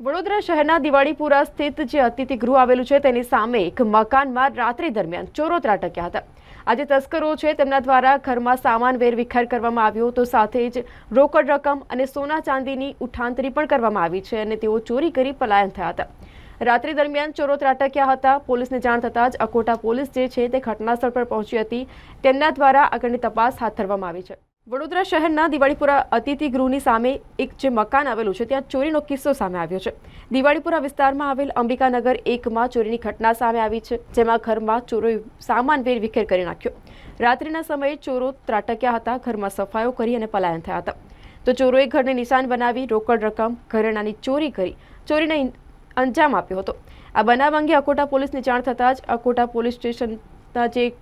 વડોદરા શહેરના દિવાળીપુરા સ્થિત જે અતિથિ ગૃહ આવેલું છે, તેની સામે એક મકાનમાં રાત્રિ દરમિયાન ચોરો ત્રાટક્યા હતા. આજે તસ્કરો છે, તેમના દ્વારા ઘરમાં સામાન વેરવિખેર કરવામાં આવ્યો તો સાથે જ રોકડ રકમ અને સોના ચાંદીની ઉઠાંતરી પણ કરવામાં આવી છે અને તેઓ ચોરી કરી પલાયન થયા હતા. રાત્રિ દરમિયાન ચોરો ત્રાટક્યા હતા. પોલીસને જાણ થતાં જ અકોટા પોલીસ જે છે, તે ઘટનાસ્થળ પર પહોંચી હતી. તેમના દ્વારા આગળની તપાસ હાથ ધરવામાં આવી છે. વડોદરા શહેરના દિવાળીપુરા અતિથિગૃહની સામે એક જે મકાન આવેલું છે, ત્યાં ચોરીનો કિસ્સો સામે આવ્યો છે. દિવાળીપુરા વિસ્તારમાં આવેલ અંબિકાનગર એકમાં ચોરીની ઘટના સામે આવી છે, જેમાં ઘરમાં ચોરોએ સામાન વેર વિખેર કરી નાખ્યો. રાત્રિના સમયે ચોરો ત્રાટક્યા હતા, ઘરમાં સફાયો કરી અને પલાયન થયા હતા. તો ચોરોએ ઘરને નિશાન બનાવી રોકડ રકમ, ઘરેણાની ચોરી કરી, ચોરીને અંજામ આપ્યો હતો. આ બનાવ અંગે અકોટા પોલીસને જાણ થતાં જ અકોટા પોલીસ સ્ટેશનના જે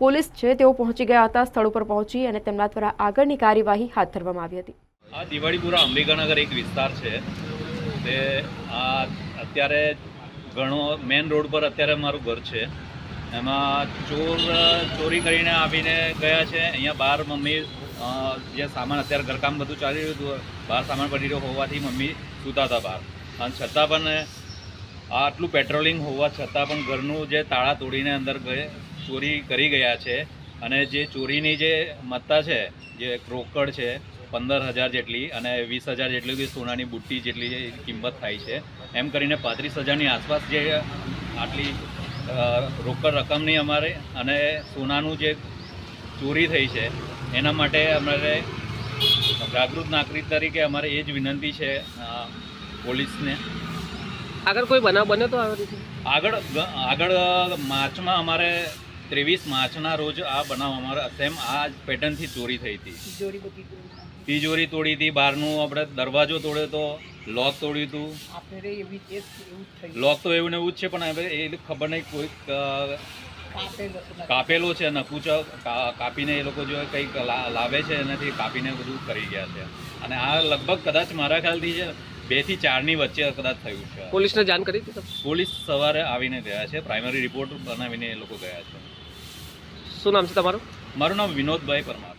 પોલીસ છે તેઓ પહોંચી ગયા હતા, સ્થળ ઉપર પહોંચી અને તેમના દ્વારા આગળની કાર્યવાહી હાથ ધરવામાં આવી હતી. આ દિવાળીપુરા અંબિકાનગર એક વિસ્તાર છે. તે આ અત્યારે ઘણો મેન રોડ પર અત્યારે મારું ઘર છે. એમાં ચોર, ચોરી કરીને આવીને ગયા છે. અહીંયા બહાર મમ્મી જે સામાન અત્યારે ઘરકામ બધું ચાલી રહ્યું હતું બહાર સામાન પડી રહ્યો હોવાથી મમ્મી સૂતા હતા બહાર. અને છતાં પણ આટલું પેટ્રોલિંગ હોવા છતાં પણ ઘરનું જે તાળા તોડીને અંદર ગયે ચોરી કરી ગયા છે અને જે ચોરીની જે મત્તા છે જે રોકડ છે પંદર હજાર જેટલી અને વીસ હજાર જેટલી બી સોનાની બુટ્ટી જેટલી કિંમત થાય છે એમ કરીને પાંત્રીસ હજારની આસપાસ જે આટલી રોકડ રકમની અમારે અને સોનાનું જે ચોરી થઈ છે એના માટે અમારે જાગૃત નાગરિક તરીકે અમારે એ જ વિનંતી છે પોલીસને. આગળ કોઈ બનાવ બન્યો તો આગળ આગળ માર્ચમાં અમારે ત્રેવીસ માર્ચના રોજ આ બનાવ અમારા સેમ આ પેટર્નથી ચોરી થઈ હતી. તિજોરી તોડી હતી બહારનું આપણે દરવાજો તોડ્યો તો લોક તોડ્યું હતું. લોક તો એવું ને એવું જ છે પણ એ ખબર નહીં કોઈ કાપેલો છે નકુચો કાપીને એ લોકો જો કંઈક લાવે છે એનાથી કાપીને બધું કરી ગયા છે. અને આ લગભગ કદાચ મારા ખ્યાલથી છે બેથી ચારની વચ્ચે કદાચ થયું છે. પોલીસને જાણ કરી પોલીસ સવારે આવીને ગયા છે પ્રાઇમરી રિપોર્ટ બનાવીને એ લોકો ગયા છે. શું નામ છે તમારું? મારું નામ વિનોદભાઈ પરમાર.